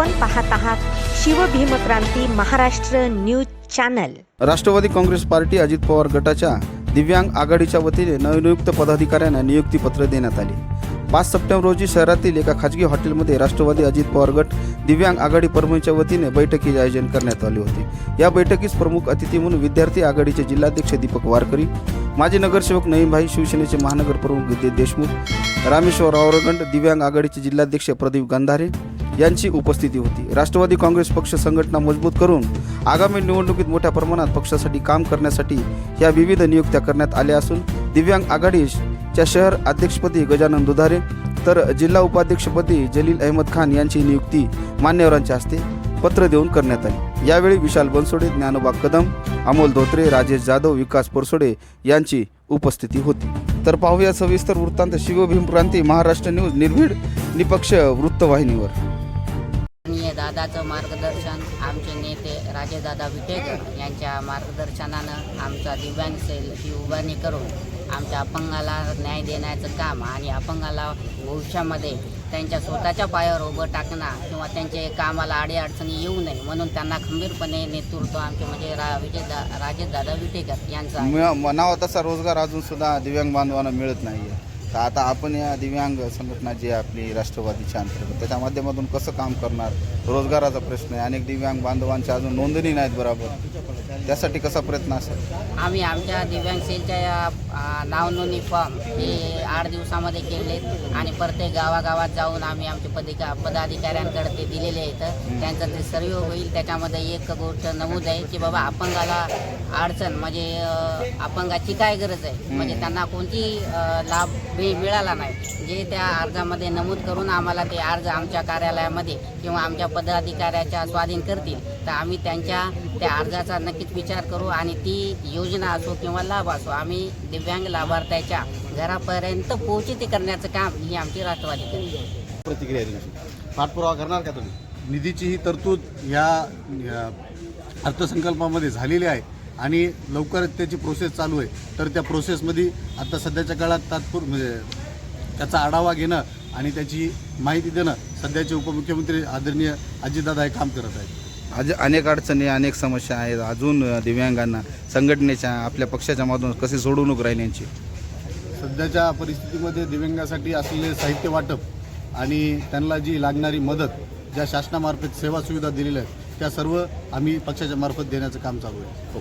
आपण पाहत आहात Shivbhimkranti Maharashtra news channel. Rashtrawadi Congress Party Ajit Pawar गटाच्या दिव्यांग आघाडीच्या वतीने नवनियुक्त पदाधिकाऱ्यांना नियुक्तीपत्र देण्यात आले. पाच सप्टेंबर रोजी शहरातील एका खाजगी हॉटेलमध्ये राष्ट्रवादी अजित पवार गट दिव्यांग आघाडी परभणीच्या वतीने बैठकीचे आयोजन करण्यात आले होते. या बैठकीस प्रमुख अतिथी म्हणून विद्यार्थी आघाडीचे जिल्हाध्यक्ष दीपक वारकरी माजी नगरसेवक नईमभाई शिवसेनेचे महानगर प्रमुख विद्युत देशमुख रामेश्वर रावरगंड दिव्यांग आघाडीचे जिल्हाध्यक्ष प्रदीप गंधारे यांची उपस्थिती होती. राष्ट्रवादी काँग्रेस पक्ष संघटना मजबूत करून आगामी निवडणुकीत मोठ्या प्रमाणात पक्षासाठी काम करण्यासाठी या विविध नियुक्त्या करण्यात आल्या असून दिव्यांग आघाडीच्या शहर अध्यक्षपदी गजानन दुधारे तर जिल्हा उपाध्यक्षपदी जलील अहमद खान यांची नियुक्ती मान्यवरांच्या हस्ते पत्र देऊन करण्यात आली. यावेळी विशाल बनसोडे ज्ञानोबा कदम अमोल धोत्रे राजेश जाधव विकास परसोडे यांची उपस्थिती होती. तर पाहूया सविस्तर वृत्तांत. शिवभीम क्रांती महाराष्ट्र न्यूज निर्भीड निपक्ष वृत्तवाहिनीवर. दादाचं मार्गदर्शन आमचे नेते राजेदादा विटेकर यांच्या मार्गदर्शनानं आमचा दिव्यांग सेल ही उभारणी करून आमच्या अपंगाला न्याय देण्याचं काम आणि अपंगाला भविष्यामध्ये त्यांच्या स्वतःच्या पायावर उभं टाकणं किंवा त्यांचे कामाला अडीअडचणी येऊ नये म्हणून त्यांना खंबीरपणे नेतृत्व आमचे म्हणजे रा विजयदा राजेशदादा विटेकर यांचा आहे. तसा रोजगार अजून सुद्धा दिव्यांग बांधवांना मिळत आहे तर आता आपण या दिव्यांग संघटना जी आपली राष्ट्रवादीच्या अंतर्गत त्याच्या माध्यमातून कसं काम करणार? रोजगाराचा प्रश्न आहे. अनेक दिव्यांग बांधवांच्या अजून नोंदणी नाहीत बरोबर. त्यासाठी कसा प्रयत्न असेल? आम्ही आमच्या दिव्यांग सेलच्या नावनोंदणी फॉर्म हे आठ दिवसामध्ये केलेत आणि प्रत्येक गावागावात जाऊन आम्ही आमचे पदिका पदाधिकाऱ्यांकडे ते दिलेले आहेत. त्यांचं ते सर्व होईल. त्याच्यामध्ये एक गोष्ट नमूद आहे की बाबा अपंगाला अडचण म्हणजे अपंगाची काय गरज आहे? म्हणजे त्यांना कोणती लाभ वेळ मिळाला नाही. जे त्या अर्जामध्ये नमूद करून आम्हाला ते अर्ज आमच्या कार्यालयामध्ये किंवा आमच्या पदाधिकाऱ्याच्या स्वाधीन करतील तर आम्ही त्यांच्या त्या अर्जाचा नक्कीच विचार करू आणि ती योजना असो किंवा लाभ असो आम्ही दिव्यांग लाभार्थ्याच्या घरापर्यंत पोहोचित करण्याचं काम ही आमची राष्ट्रवादी करेल प्रतिक्रिया पाठपुरावा करणार का तुम्ही? निधीची ही तरतूद या अर्थसंकल्पामध्ये झालेली आहे. आणि लवकरच त्याची प्रोसेस चालू आहे. तर त्या प्रोसेसमध्ये आता सध्याच्या काळात तात्पुर म्हणजे त्याचा आढावा घेणं आणि त्याची माहिती देणं सध्याचे उपमुख्यमंत्री आदरणीय अजितदादा हे काम करत आहेत. आज अनेक अडचणी अनेक समस्या आहेत. अजून दिव्यांगांना संघटनेच्या आपल्या पक्षाच्या माधून कसे सोडवणूक राहील यांची? सध्याच्या परिस्थितीमध्ये दिव्यांगासाठी असलेले साहित्य वाटप आणि त्यांना जी लागणारी मदत ज्या शासनामार्फत सेवा सुविधा दिलेल्या आहेत त्या सर्व आम्ही पक्षाच्या मार्फत देण्याचं काम चालू आहे.